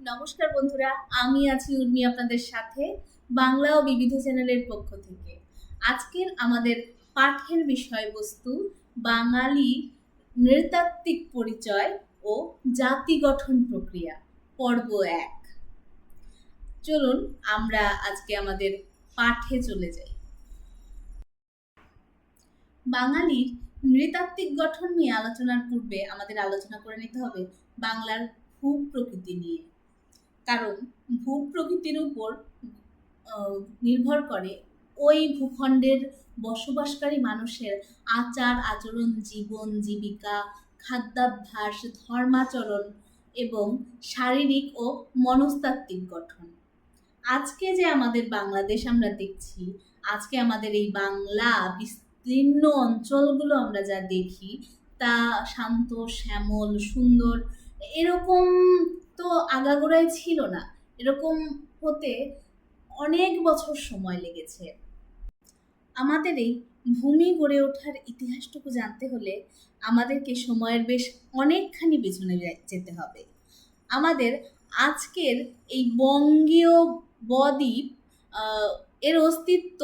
নমস্কার বন্ধুরা, আমি আছি উর্মি আপনাদের সাথে বাংলা ও বিবিধ চ্যানেলের পক্ষ থেকে। আজকের আমাদের পাঠের বিষয়বস্তু বাঙালি নৃতাত্ত্বিক পরিচয় ও জাতি গঠন প্রক্রিয়া, পর্ব এক। চলুন, আমরা আজকে আমাদের পাঠে চলে যাই। বাঙালির নৃতাত্ত্বিক গঠন নিয়ে আলোচনার পূর্বে আমাদের আলোচনা করে নিতে হবে বাংলার ভূ প্রকৃতি নিয়ে। কারণ ভূ প্রকৃতির উপর নির্ভর করে ওই ভূখণ্ডের বসবাসকারী মানুষের আচার, আচরণ, জীবন, জীবিকা, খাদ্যাভ্যাস, ধর্মাচরণ এবং শারীরিক ও মনস্তাত্ত্বিক গঠন। আজকে যে আমাদের বাংলাদেশ আমরা দেখছি, আজকে আমাদের এই বাংলা বিস্তীর্ণ অঞ্চলগুলো আমরা যা দেখি, তা শান্ত, শ্যামল, সুন্দর, এরকম তো আগাগোড়াই ছিল না। এরকম হতে অনেক বছর সময় লেগেছে। আমাদের এই ভূমি গড়ে ওঠার ইতিহাসটুকু জানতে হলে আমাদেরকে সময়ের বেশ অনেকখানি পেছনে যেতে হবে। আমাদের আজকের এই বঙ্গীয় বদ্বীপ এর অস্তিত্ব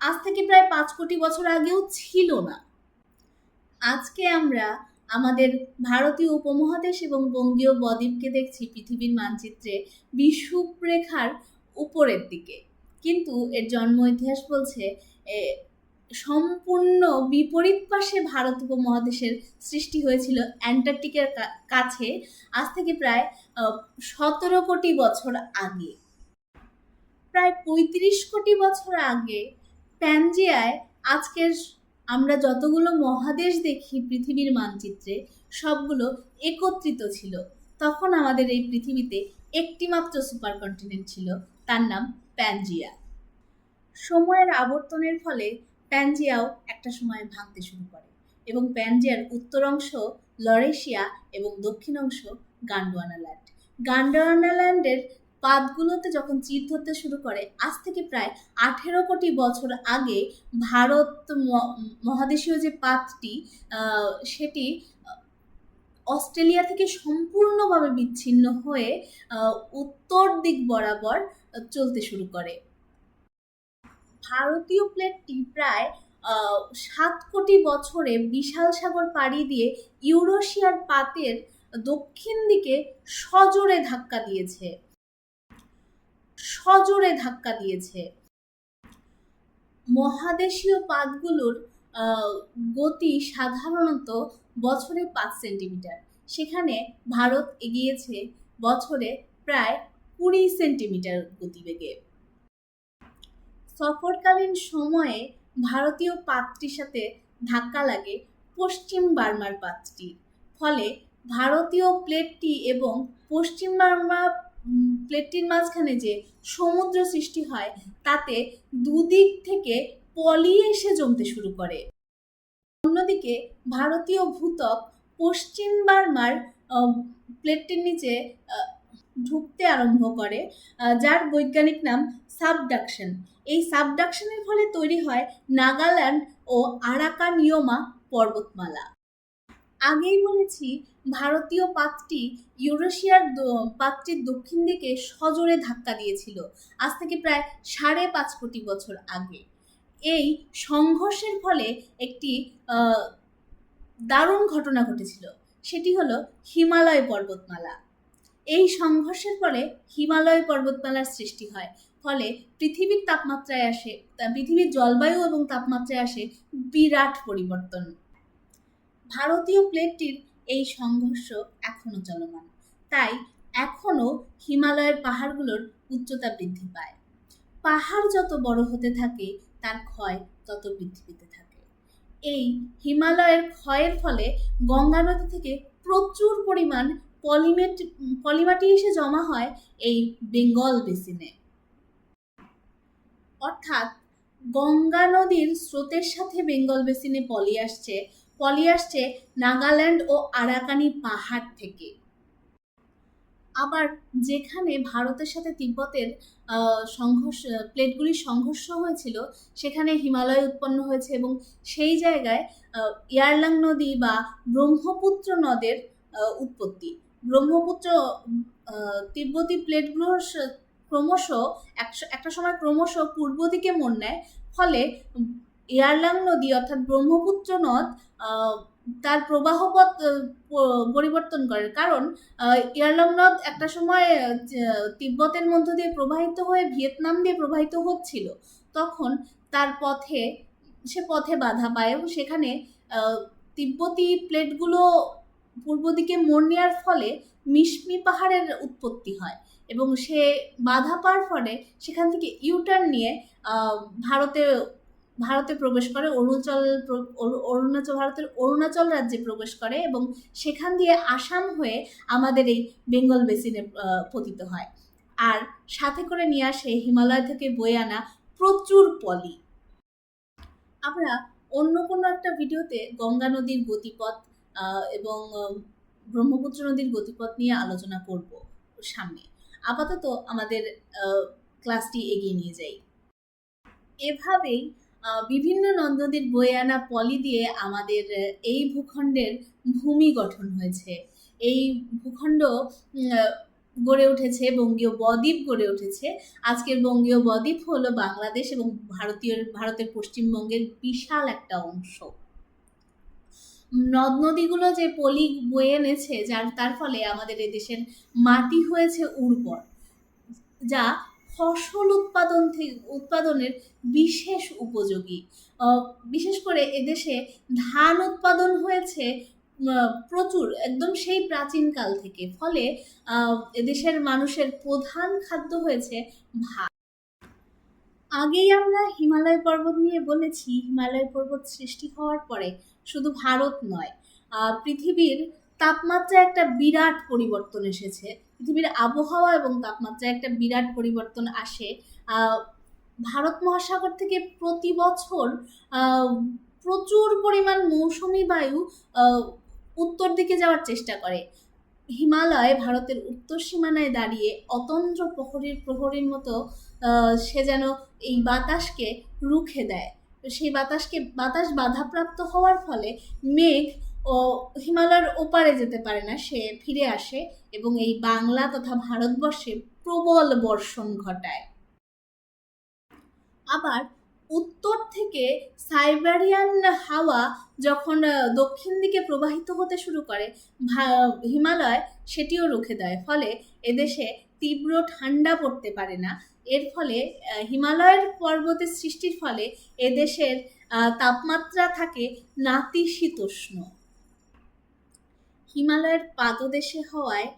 আজ থেকে প্রায় পাঁচ কোটি বছর আগেও ছিল না। আজকে আমরা আমাদের ভারতীয় উপমহাদেশ এবং বঙ্গীয় বদ্বীপকে দেখছি পৃথিবীর মানচিত্রে বিষুবরেখার উপরের দিকে। কিন্তু এর জন্ম ইতিহাস বলছে সম্পূর্ণ বিপরীত পাশে ভারত উপমহাদেশের সৃষ্টি হয়েছিল অ্যান্টার্কটিকার কাছে, আজ থেকে প্রায় সতেরো কোটি বছর আগে। প্রায় পঁয়ত্রিশ কোটি বছর আগে, প্যানজিয়ায় আজকের আমরা যতগুলো মহাদেশ দেখি পৃথিবীর মানচিত্রে, সবগুলো একত্রিত ছিল। তখন আমাদের এই পৃথিবীতে একটিমাত্র সুপার কন্টিনেন্ট ছিল, তার নাম প্যানজিয়া। সময়ের আবর্তনের ফলে প্যানজিয়াও একটা সময় ভাঙতে শুরু করে এবং প্যানজিয়ার উত্তর অংশ লরেশিয়া এবং দক্ষিণ অংশ গান্ডোয়ানা ল্যান্ড গান্ডোয়ানা ল্যান্ডের পাতগুলোতে যখন চির ধরতে শুরু করে, আজ থেকে প্রায় আঠেরো কোটি বছর আগে ভারত মহাদেশীয় যে পাতটি সেটি অস্ট্রেলিয়া থেকে সম্পূর্ণভাবে বিচ্ছিন্ন হয়ে উত্তর দিক বরাবর চলতে শুরু করে। ভারতীয় প্লেটটি প্রায় সাত কোটি বছরে বিশাল সাগর পাড়ি দিয়ে ইউরোশিয়ার পাতের দক্ষিণ দিকে সজোরে ধাক্কা দিয়েছে। সজোরে ধাক্কা দিয়েছে। মহাদেশীয় পাতগুলোর গতি সাধারণত বছরে পাঁচ সেন্টিমিটার। সেখানে ভারত এগিয়েছে বছরে প্রায় কুড়ি সেন্টিমিটার গতিবেগে। সফরকালীন সময়ে ভারতীয় পাতটির সাথে ধাক্কা লাগে পশ্চিম বার্মার পাতটির ফলে ভারতীয় প্লেটটি এবং পশ্চিম বার্মা প্লেটটির মাঝখানে যে সমুদ্র সৃষ্টি হয়, তাতে দুদিক থেকে পলি এসে জমতে শুরু করে। অন্যদিকে ভারতীয় ভূতক পশ্চিম বার্মার প্লেটটির নিচে ঢুকতে আরম্ভ করে যার বৈজ্ঞানিক নাম সাবডাকশন। এই সাবডাকশনের ফলে তৈরি হয় নাগাল্যান্ড ও আরাকানিয়মা পর্বতমালা। আগেই বলেছি ভারতীয় পাতটি ইউরেশিয়ার পাতটির দক্ষিণ দিকে সজোরে ধাক্কা দিয়েছিল। আজ থেকে প্রায় সাড়ে পাঁচ কোটি বছর আগে। এই সংঘর্ষের ফলে একটি দারুণ ঘটনা ঘটেছিল। সেটি হলো হিমালয় পর্বতমালা। এই সংঘর্ষের ফলে হিমালয় পর্বতমালার সৃষ্টি হয়। ফলে পৃথিবীর তাপমাত্রায় আসে পৃথিবীর জলবায়ু এবং তাপমাত্রায় আসে বিরাট পরিবর্তন। ভারতীয় প্লেটটির এই সংঘর্ষ এখনও চলমান। তাই এখনও হিমালয়ের পাহাড়গুলোর উচ্চতা বৃদ্ধি পায়। পাহাড় যত বড় হতে থাকে, তার ক্ষয় তত বৃদ্ধি পেতে থাকে। এই হিমালয়ের ক্ষয়ের ফলে গঙ্গা নদী থেকে প্রচুর পরিমাণ পলিমেট পলিমাটি এসে জমা হয় এই বেঙ্গল বেসিনে। অর্থাৎ গঙ্গা নদীর স্রোতের সাথে বেঙ্গল বেসিনে পলি আসছে পলি আসছে নাগাল্যান্ড ও আরাকানি পাহাড় থেকে। আবার যেখানে ভারতের সাথে তিব্বতের সংঘর্ষ, প্লেটগুলির সংঘর্ষ হয়েছিল, সেখানে হিমালয় উৎপন্ন হয়েছে এবং সেই জায়গায় ইয়ারলাং নদী বা ব্রহ্মপুত্র নদের উৎপত্তি। ব্রহ্মপুত্র তিব্বতী প্লেটগুলো ক্রমশ একটা সময় ক্রমশ পূর্ব দিকে মন নেয়, ফলে ইয়ারলাং নদী অর্থাৎ ব্রহ্মপুত্র নদ তার প্রবাহপথ পরিবর্তন করে। কারণ ইয়ারলং নদ একটা সময় তিব্বতের মধ্য দিয়ে প্রবাহিত হয়ে ভিয়েতনাম দিয়ে প্রবাহিত হচ্ছিল। তখন তার পথে, সে পথে বাধা পায় এবং সেখানে তিব্বতি প্লেটগুলো পূর্ব দিকে মোড় নেওয়ার ফলে মিশমি পাহাড়ের উৎপত্তি হয় এবং সে বাধা পাওয়ার ফলে সেখান থেকে ইউটার্ন নিয়ে ভারতে ভারতে প্রবেশ করে, অরুণাচল অরুণাচল, ভারতের অরুণাচল রাজ্যে প্রবেশ করে এবং সেখান দিয়ে আসাম হয়ে আমাদের এই বেঙ্গল বেসিনে পতিত হয়। আর সাথে করে নিয়ে আসে হিমালয় থেকে বয়ে আনা প্রচুর পলি। আমরা অন্য কোনো একটা ভিডিওতে গঙ্গা নদীর গতিপথ এবং ব্রহ্মপুত্র নদীর গতিপথ নিয়ে আলোচনা করব সামনে। আপাতত আমাদের ক্লাসটি এগিয়ে নিয়ে যাই। এভাবেই বিভিন্ন নদ নদীর বয়ে আনা পলি দিয়ে আমাদের এই ভূখণ্ডের ভূমি গঠন হয়েছে। এই ভূখণ্ড গড়ে উঠেছে, বঙ্গীয় বদ্বীপ গড়ে উঠেছে। আজকের বঙ্গীয় বদ্বীপ হলো বাংলাদেশ এবং ভারতীয়, ভারতের পশ্চিমবঙ্গের বিশাল একটা অংশ। নদ নদীগুলো যে পলি বয়ে এনেছে, যার, তার ফলে আমাদের এদেশের মাটি হয়েছে উর্বর, যা ফসল উৎপাদন থেকে উৎপাদনের বিশেষ উপযোগী। বিশেষ করে এদেশে ধান উৎপাদন হয়েছে প্রচুর, একদম সেই প্রাচীনকাল থেকে। ফলে এদেশের মানুষের প্রধান খাদ্য হয়েছে ভাত। আগেই আমরা হিমালয় পর্বত নিয়ে বলেছি, হিমালয় পর্বত সৃষ্টি হওয়ার পরে শুধু ভারত নয় পৃথিবীর তাপমাত্রায় একটা বিরাট পরিবর্তন এসেছে। পৃথিবীর আবহাওয়া এবং তাপমাত্রায় একটা বিরাট পরিবর্তন আসে। ভারত মহাসাগর থেকে প্রতি বছর প্রচুর পরিমাণ মৌসুমি বায়ু উত্তর দিকে যাওয়ার চেষ্টা করে। হিমালয় ভারতের উত্তর সীমানায় দাঁড়িয়ে অতন্দ্র প্রহরীর প্রহরীর মতো সে যেন এই বাতাসকে রুখে দেয়। সেই বাতাসকে, বাতাস বাধাপ্রাপ্ত হওয়ার ফলে মেঘ ও হিমালয়ের ওপারে যেতে পারে না, সে ফিরে আসে এবং এই বাংলা তথা ভারতবর্ষে প্রবল বর্ষণ ঘটায়। আবার উত্তর থেকে সাইবেরিয়ান হাওয়া যখন দক্ষিণ দিকে প্রবাহিত হতে শুরু করে হিমালয় সেটিও রুখে দেয়। ফলে এদেশে তীব্র ঠান্ডা পড়তে পারে না। এর ফলে হিমালয়ের পর্বতের সৃষ্টির ফলে এদেশের তাপমাত্রা থাকে নাতিশীতোষ্ণ। হিমালয়ের পাদদেশে হওয়ায়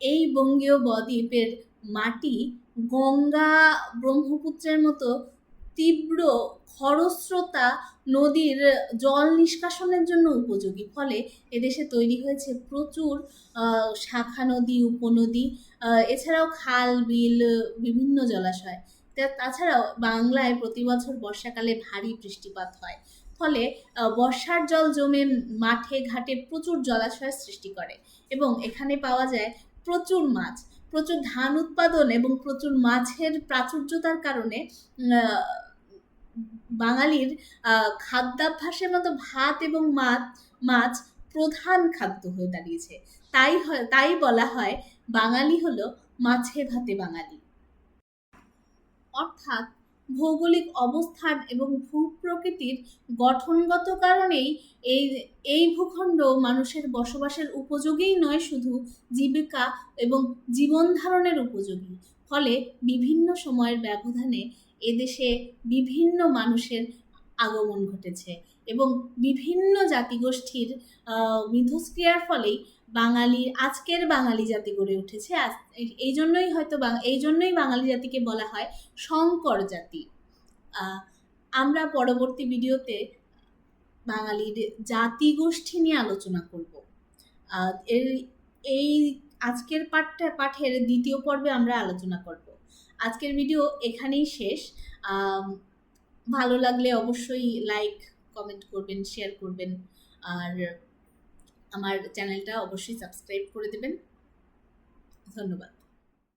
এই বঙ্গীয় বদ্বীপের মাটি গঙ্গা ব্রহ্মপুত্রের মতো তীব্র খরস্রোতা নদীর জল নিষ্কাশনের জন্য উপযোগী। ফলে এদেশে তৈরি হয়েছে প্রচুর শাখা নদী, উপনদী এছাড়াও খাল, বিল, বিভিন্ন জলাশয়। তাছাড়াও বাংলায় প্রতি বছর বর্ষাকালে ভারী বৃষ্টিপাত হয়। ফলে বর্ষার জল জমে মাঠে, ঘাটে প্রচুর জলাশয়ের সৃষ্টি করে এবং এখানে পাওয়া যায় প্রচুর মাছ। প্রচুর ধান উৎপাদন এবং প্রচুর মাছের প্রাচুর্যতার কারণে বাঙালির খাদ্যাভ্যাসের মতো ভাত এবং মাছ মাছ প্রধান খাদ্য হয়ে দাঁড়িয়েছে। তাই হয়, তাই বলা হয় বাঙালি হলো মাছে ভাতে বাঙালি। অর্থাৎ ভৌগোলিক অবস্থান এবং ভূ প্রকৃতির গঠনগত কারণেই এই এই ভূখণ্ড মানুষের বসবাসের উপযোগীই নয়, শুধু জীবিকা এবং জীবন ধারণের উপযোগী। ফলে বিভিন্ন সময়ের ব্যবধানে এদেশে বিভিন্ন মানুষের আগমন ঘটেছে। এবং বিভিন্ন জাতিগোষ্ঠীর মিথস্ক্রিয়ার ফলেই বাঙালি, আজকের বাঙালি জাতি গড়ে উঠেছে। এই- জন্যই হয়তো এই জন্যই বাঙালি জাতিকে বলা হয় শঙ্কর জাতি। আমরা পরবর্তী ভিডিওতে বাঙালির জাতিগোষ্ঠী নিয়ে আলোচনা করব। এর, এই আজকের পাঠটা, পাঠের দ্বিতীয় পর্বে আমরা আলোচনা করব। আজকের ভিডিও এখানেই শেষ। ভালো লাগলে অবশ্যই লাইক কমেন্ট করবেন শেয়ার করবেন। আর আমার চ্যানেলটা অবশ্যই সাবস্ক্রাইব করে দেবেন। ধন্যবাদ।